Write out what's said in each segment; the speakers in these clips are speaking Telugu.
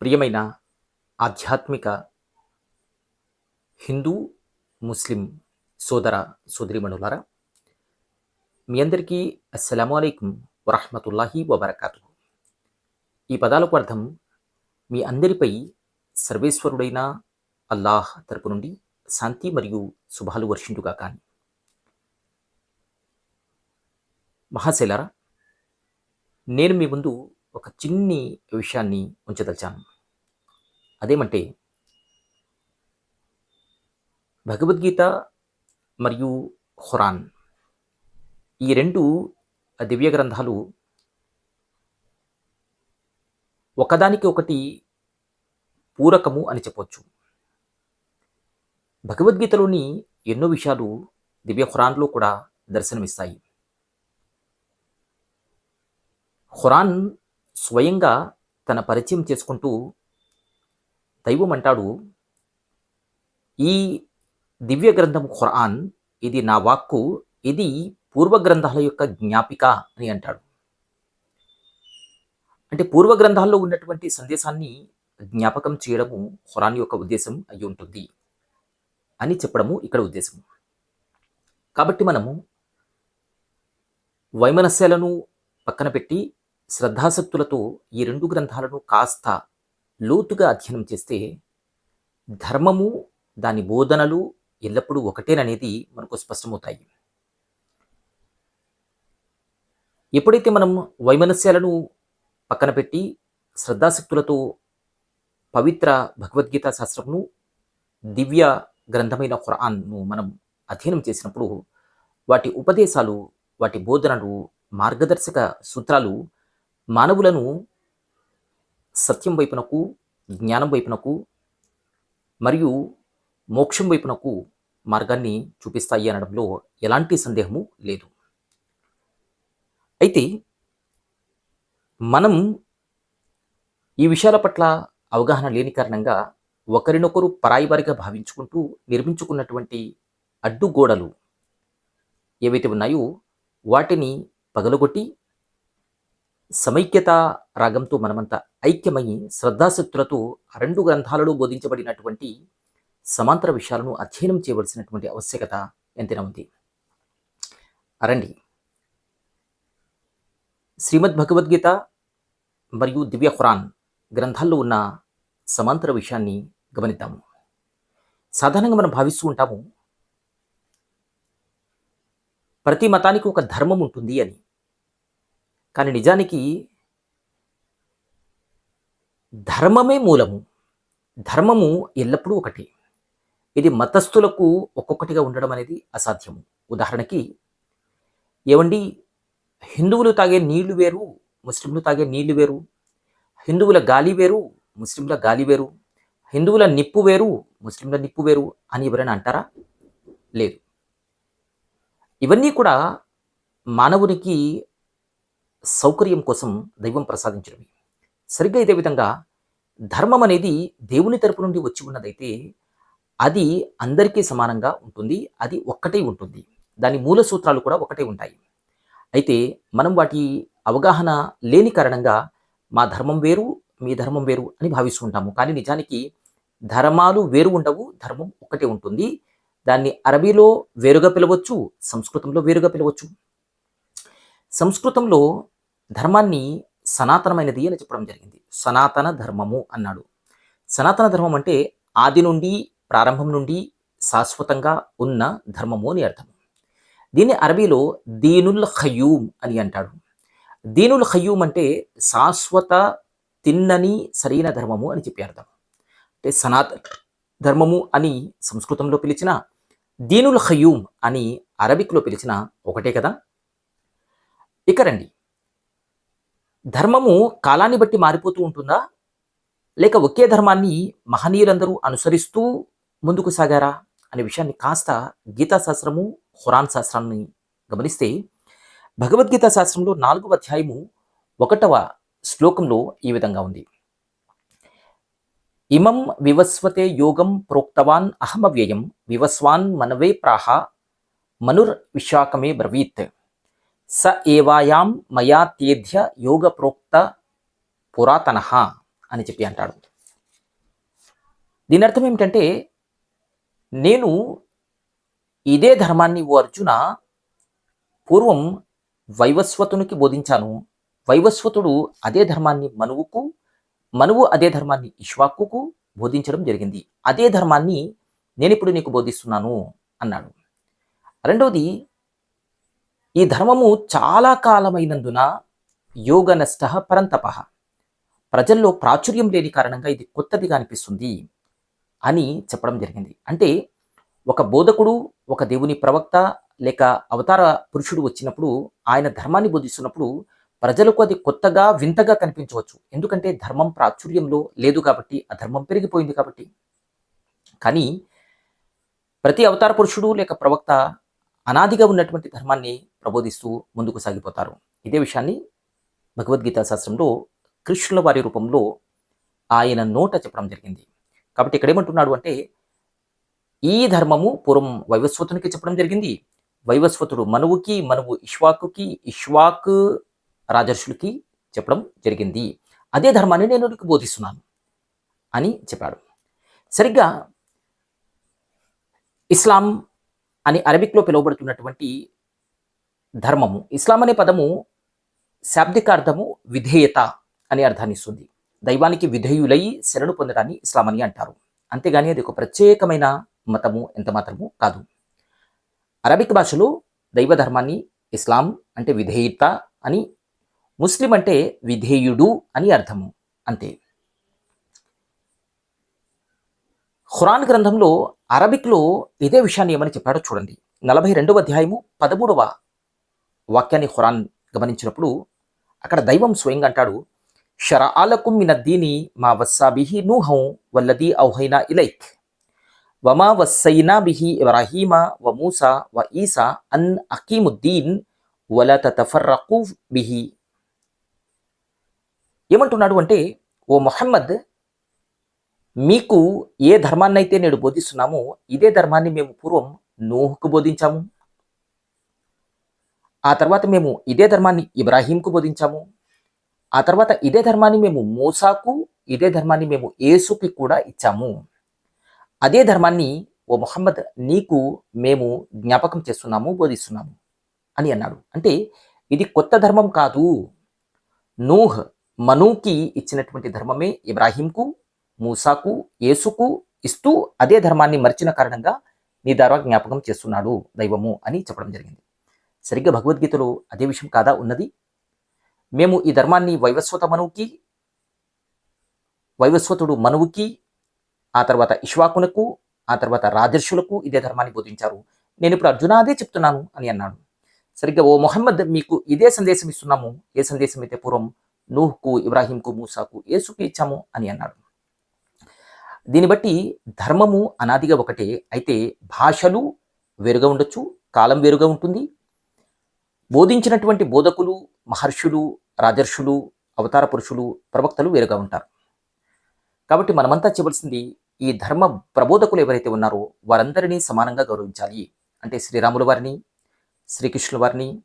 ప్రియమైన ఆధ్యాత్మిక హిందూ ముస్లిం సోదర సోదరిమణులారా మీ అందరికీ అస్సలం అయికం వరహమతుల్లాహి వబర్కాతు. ఈ పదాలకు అర్థం మీ అందరిపై సర్వేశ్వరుడైన అల్లాహ్ తరపు నుండి శాంతి మరియు శుభాలు వర్షించుగా కానీ. మహాశైలారా నేను మీ ముందు ఒక చిన్ని విషయాన్ని ఉంచదలిచాను అదేమంటే భగవద్గీత మరియు ఖురాన్ ఈ రెండు దివ్య గ్రంథాలు ఒకదానికి ఒకటి పూరకము అని చెప్పొచ్చు. భగవద్గీతలోని ఎన్నో విషయాలు దివ్య ఖురాన్లో కూడా దర్శనమిస్తాయి. ఖురాన్ స్వయంగా తన పరిచయం చేసుకుంటూ దైవం అంటాడు ఈ దివ్య గ్రంథం ఖురాన్ ఇది నా వాక్కు ఇది పూర్వ గ్రంథాల యొక్క జ్ఞాపిక అని అంటాడు. అంటే పూర్వ గ్రంథాల్లో ఉన్నటువంటి సందేశాన్ని జ్ఞాపకం చేయడము ఖురాన్ యొక్క ఉద్దేశం అయి ఉంటుంది అని చెప్పడము ఇక్కడ ఉద్దేశం. కాబట్టి మనము వైమనస్యాలను పక్కన పెట్టి శ్రద్ధాసక్తులతో ఈ రెండు గ్రంథాలను కాస్త లోతుగా అధ్యయనం చేస్తే ధర్మము దాని బోధనలు ఎల్లప్పుడూ ఒకటేననేది మనకు స్పష్టమవుతాయి. ఎప్పుడైతే మనం వైమనస్యాలను పక్కన పెట్టి శ్రద్ధాశక్తులతో పవిత్ర భగవద్గీత శాస్త్రమును దివ్య గ్రంథమైన ఖురాన్ను మనం అధ్యయనం చేసినప్పుడు వాటి ఉపదేశాలు వాటి బోధనలు మార్గదర్శక సూత్రాలు మానవులను సత్యం వైపునకు జ్ఞానం వైపునకు మరియు మోక్షం వైపునకు మార్గాన్ని చూపిస్తాయి అనడంలో ఎలాంటి సందేహము లేదు. అయితే మనం ఈ విషయాల పట్ల అవగాహన లేని కారణంగా ఒకరినొకరు పరాయివారిగా భావించుకుంటూ నిర్మించుకున్నటువంటి అడ్డుగోడలు ఏవైతే ఉన్నాయో వాటిని పగలగొట్టి సమైక్యత రాగంతో మనమంతా ఐక్యమై శ్రద్ధాశక్తులతో రెండు గ్రంథాలలో బోధించబడినటువంటి సమాంతర విషయాలను అధ్యయనం చేయవలసినటువంటి ఆవశ్యకత ఎంతైనా ఉంది. అరండి శ్రీమద్ భగవద్గీత మరియు దివ్య ఖురాన్ గ్రంథాల్లో ఉన్న సమాంతర విషయాన్ని గమనిద్దాము. సాధారణంగా మనం భావిస్తూ ఉంటాము ప్రతి మతానికి ఒక ధర్మం ఉంటుంది అని. కానీ నిజానికి ధర్మమే మూలము. ధర్మము ఎల్లప్పుడూ ఒకటి. ఇది మతస్థులకు ఒక్కొక్కటిగా ఉండడం అనేది అసాధ్యము. ఉదాహరణకి ఏమండి? హిందువులు తాగే నీళ్ళు వేరు ముస్లింలు తాగే నీళ్ళు వేరు హిందువుల గాలి వేరు ముస్లింల గాలి వేరు హిందువుల నిప్పు వేరు ముస్లింల నిప్పు వేరు అని ఎవరైనా అంటారా? లేదు. ఇవన్నీ కూడా మానవునికి సౌకర్యం కోసం దైవం ప్రసాదించడమే. సరిగ్గా ఇదే విధంగా ధర్మం అనేది దేవుని తరపు నుండి వచ్చి ఉన్నదైతే అది అందరికీ సమానంగా ఉంటుంది అది ఒక్కటే ఉంటుంది. దాని మూల సూత్రాలు కూడా ఒకటే ఉంటాయి. అయితే మనం వాటి అవగాహన లేని కారణంగా మా ధర్మం వేరు మీ ధర్మం వేరు అని భావిస్తుంటాము కానీ నిజానికి ధర్మాలు వేరు ఉండవు ధర్మం ఒకటే ఉంటుంది. దాన్ని అరబీలో వేరుగా పిలవచ్చు సంస్కృతంలో వేరుగా పిలవచ్చు. సంస్కృతంలో ధర్మాన్ని సనాతనమైనది అని చెప్పడం జరిగింది. సనాతన ధర్మము అన్నాడు. సనాతన ధర్మం అంటే ఆది నుండి ప్రారంభం నుండి శాశ్వతంగా ఉన్న ధర్మము అని అర్థం దీన్ని అరబీలో దీనుల్ ఖయూమ్ అని అంటాడు దీనుల్ ఖయూమ్ అంటే శాశ్వత తిన్నని సరైన ధర్మము అని చెప్పి అర్థం. అంటే సనాత ధర్మము అని సంస్కృతంలో పిలిచిన దీనుల్ ఖయూమ్ అని అరబిక్లో పిలిచిన ఒకటే కదా? ఇక రండి. ధర్మము కాలాన్ని బట్టి మారిపోతూ ఉంటుందా? లేక ఒకే ధర్మాన్ని మహనీయులందరూ అనుసరిస్తూ ముందుకు సాగారా? అనే విషయాన్ని కాస్త గీతా శాస్త్రము హురాన్ శాస్త్రాన్ని గమనిస్తే భగవద్గీత శాస్త్రంలో నాలుగవ అధ్యాయము ఒకటవ శ్లోకంలో ఈ విధంగా ఉంది. ఇమం వివస్వతే యోగం ప్రోక్తవాన్ అహమవ్యయం వివస్వాన్ మనవే ప్రాహ మనుర్ విశాఖమే బ్రవీత్. స ఏవాయాం మయా తేధ్య యోగ ప్రోక్త పురాతన అని చెప్పి అంటాడు. దీని అర్థం ఏమిటంటే నేను ఇదే ధర్మాన్ని ఓ అర్జున పూర్వం వైవస్వతునికి బోధించాను. వైవస్వతుడు అదే ధర్మాన్ని మనువుకు మనువు అదే ధర్మాన్ని ఇష్వాకుకు బోధించడం జరిగింది. అదే ధర్మాన్ని నేను ఇప్పుడు నీకు బోధిస్తున్నాను అన్నాడు. రెండవది ఈ ధర్మము చాలా కాలమైనందున యోగ నష్ట పరంతప. ప్రజల్లో ప్రాచుర్యం లేని కారణంగా ఇది కొత్తదిగా అనిపిస్తుంది అని చెప్పడం జరిగింది. అంటే ఒక బోధకుడు ఒక దేవుని ప్రవక్త లేక అవతార పురుషుడు వచ్చినప్పుడు ఆయన ధర్మాన్ని బోధిస్తున్నప్పుడు ప్రజలకు అది కొత్తగా వింతగా కనిపించవచ్చు. ఎందుకంటే ధర్మం ప్రాచుర్యంలో లేదు కాబట్టి ఆ ధర్మం పెరిగిపోయింది కాబట్టి. కానీ ప్రతి అవతార పురుషుడు లేక ప్రవక్త అనాదిగా ఉన్నటువంటి ధర్మాన్ని ప్రబోధిస్తూ ముందుకు సాగిపోతారు. ఇదే విషయాన్ని భగవద్గీత శాస్త్రంలో కృష్ణుల వారి రూపంలో ఆయన నోట చెప్పడం జరిగింది. కాబట్టి ఇక్కడ ఏమంటున్నాడు అంటే ఈ ధర్మము పూర్వం వైవస్వతునికి చెప్పడం జరిగింది. వైవస్వతుడు మనువుకి మనువు ఇష్వాకుకి ఇష్వాక్ రాజర్షులకి చెప్పడం జరిగింది. అదే ధర్మాన్ని నేను నీకు బోధిస్తున్నాను అని చెప్పాడు. సరిగ్గా ఇస్లాం అని అరబిక్లో పిలువబడుతున్నటువంటి ధర్మము. ఇస్లాం అనే పదము శాబ్దిక అర్థము విధేయత అనే అర్థాన్ని ఇస్తుంది. దైవానికి విధేయులై శరణు పొందడాన్ని ఇస్లాం అని అంటారు. అంతేగాని అది ఒక ప్రత్యేకమైన మతము ఎంత మాత్రము కాదు. అరబిక్ భాషలో దైవ ధర్మాన్ని ఇస్లాం అంటే విధేయత అని ముస్లిం అంటే విధేయుడు అని అర్థము. అంతే. ఖురాన్ గ్రంథంలో అరబిక్లో ఇదే విషయాన్ని ఏమని చెప్పాడో చూడండి. నలభై రెండవ అధ్యాయము పదమూడవ వాక్యాన్ని ఖురాన్ గమనించినప్పుడు అక్కడ దైవం స్వయంగా అంటాడు షరఆలకుం మిన దీని మా వస్సాబిహి నూహం వల్లది ఔహైనా ఇలైక్. వమా వస్సైనా బిహి ఇబ్రాహీమ వ మూసా వ ఈసా అన్ అకీముద్దీన్ వల తఫర్రకు బిహి. ఏమంటున్నాడు అంటే ఓ మొహమ్మద్ మీకు ఏ ధర్మాన్నైతే నేడు బోధిస్తున్నామో ఇదే ధర్మాన్ని మేము పూర్వం నూహుకు బోధించాము. ఆ తర్వాత మేము ఇదే ధర్మాన్ని ఇబ్రాహీంకు బోధించాము. ఆ తర్వాత ఇదే ధర్మాన్ని మేము మూసాకు ఇదే ధర్మాన్ని మేము ఏసుకి కూడా ఇచ్చాము. అదే ధర్మాన్ని ఓ మొహమ్మద్ నీకు మేము జ్ఞాపకం చేస్తున్నాము బోధిస్తున్నాము అని అన్నాడు. అంటే ఇది కొత్త ధర్మం కాదు. నూహ్ మనుకి ఇచ్చినటువంటి ధర్మమే ఇబ్రాహీంకు మూసాకు యేసుకు ఇస్తూ అదే ధర్మాన్ని మర్చిన కారణంగా నీ ద్వారా జ్ఞాపకం చేస్తున్నాడు దైవము అని చెప్పడం జరిగింది. సరిగ్గా భగవద్గీతలో అదే విషయం కాదా ఉన్నది? మేము ఈ ధర్మాన్ని వైవస్వత మనువుకి వైవస్వతుడు మనువుకి ఆ తర్వాత ఇష్వాకునకు ఆ తర్వాత రాజర్షులకు ఇదే ధర్మాన్ని బోధించారు. నేను ఇప్పుడు అర్జున అదే చెప్తున్నాను అని అన్నాడు. సరిగ్గా ఓ మొహమ్మద్ మీకు ఇదే సందేశం ఇస్తున్నాము. ఏ సందేశం అయితే పూర్వం నూహ్కు ఇబ్రాహీంకు మూసాకు యేసుకు ఇచ్చాము అని అన్నాడు. దీన్ని బట్టి ధర్మము అనాదిగా ఒకటే. అయితే భాషలు వేరుగా ఉండొచ్చు కాలం వేరుగా ఉంటుంది బోధించినటువంటి బోధకులు మహర్షులు రాజర్షులు అవతార పురుషులు ప్రవక్తలు వేరుగా ఉంటారు. కాబట్టి మనమంతా చేయవలసింది ఈ ధర్మ ప్రబోధకులు ఎవరైతే ఉన్నారో వారందరినీ సమానంగా గౌరవించాలి. అంటే శ్రీరాముల వారిని శ్రీకృష్ణుల వారిని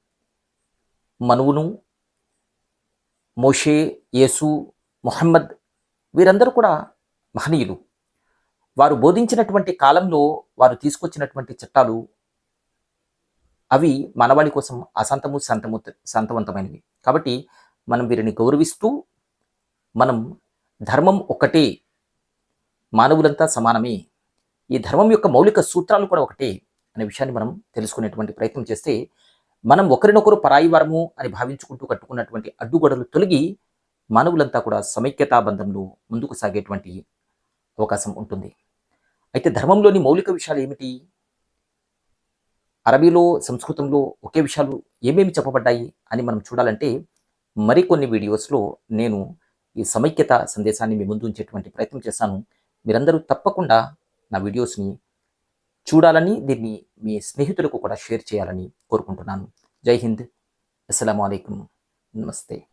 మనువును మోషే యేసు మొహమ్మద్ వీరందరూ కూడా మహనీయులు. వారు బోధించినటువంటి కాలంలో వారు తీసుకొచ్చినటువంటి చట్టాలు అవి మనవాళి కోసం అశాంతము శాంతము శాంతవంతమైనవి కాబట్టి మనం వీరిని గౌరవిస్తూ మనం ధర్మం ఒకటే మానవులంతా సమానమే ఈ ధర్మం యొక్క మౌలిక సూత్రాలు కూడా ఒకటే అనే విషయాన్ని మనం తెలుసుకునేటువంటి ప్రయత్నం చేస్తే మనం ఒకరినొకరు పరాయి వరము అని భావించుకుంటూ కట్టుకున్నటువంటి అడ్డుగోడలు తొలగి మానవులంతా కూడా సమైక్యతా బంధంలో ముందుకు సాగేటువంటి అవకాశం ఉంటుంది. అయితే ధర్మంలోని మౌలిక విషయాలు ఏమిటి? అరబీలో సంస్కృతంలో ఒకే విషయాలు ఏమేమి చెప్పబడ్డాయి అని మనం చూడాలంటే మరికొన్ని వీడియోస్లో నేను ఈ సమైక్యత సందేశాన్ని మీ ముందు ఉంచేటువంటి ప్రయత్నం చేస్తాను మీరందరూ తప్పకుండా నా వీడియోస్ని చూడాలని దీన్ని మీ స్నేహితులకు కూడా షేర్ చేయాలని కోరుకుంటున్నాను. జై హింద్. అస్సలం అయికం నమస్తే.